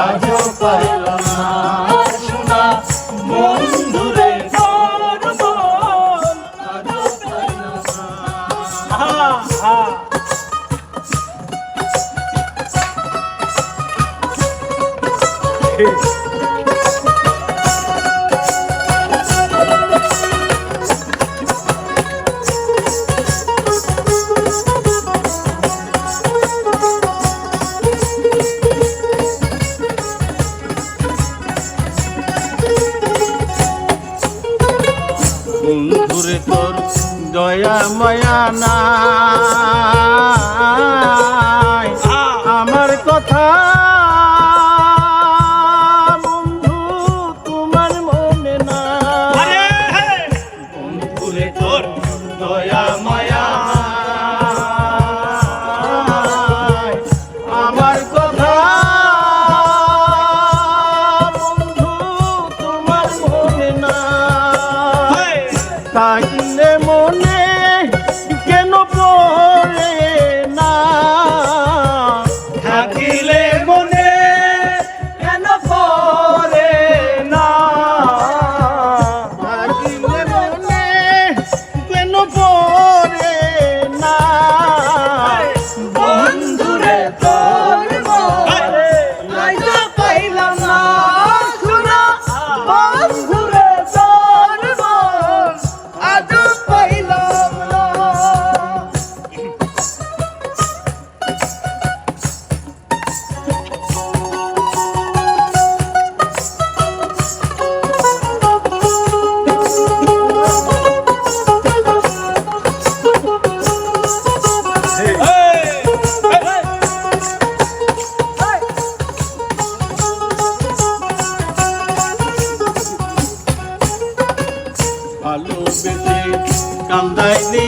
আজও পারলাম না। শোনা বন্ধুরে Peace. দয়া ময়া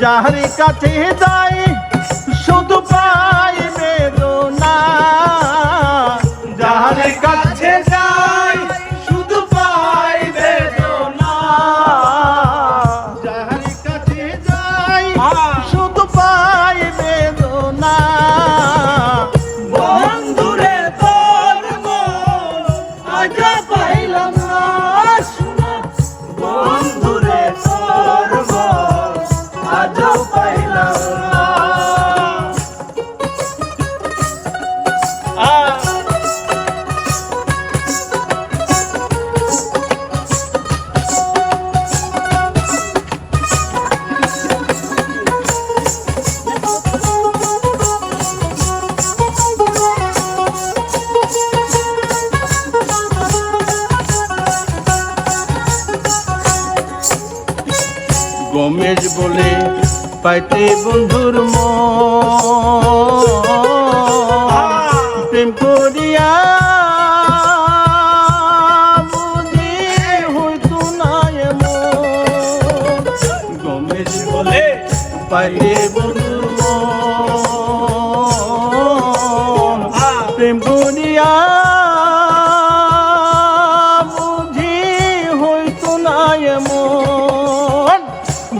जाहरी कथी दा গমেশ বলে পাইতে বন্ধুর প্রেম করিয়া পাইলে বন্ধু প্রেম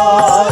Oh,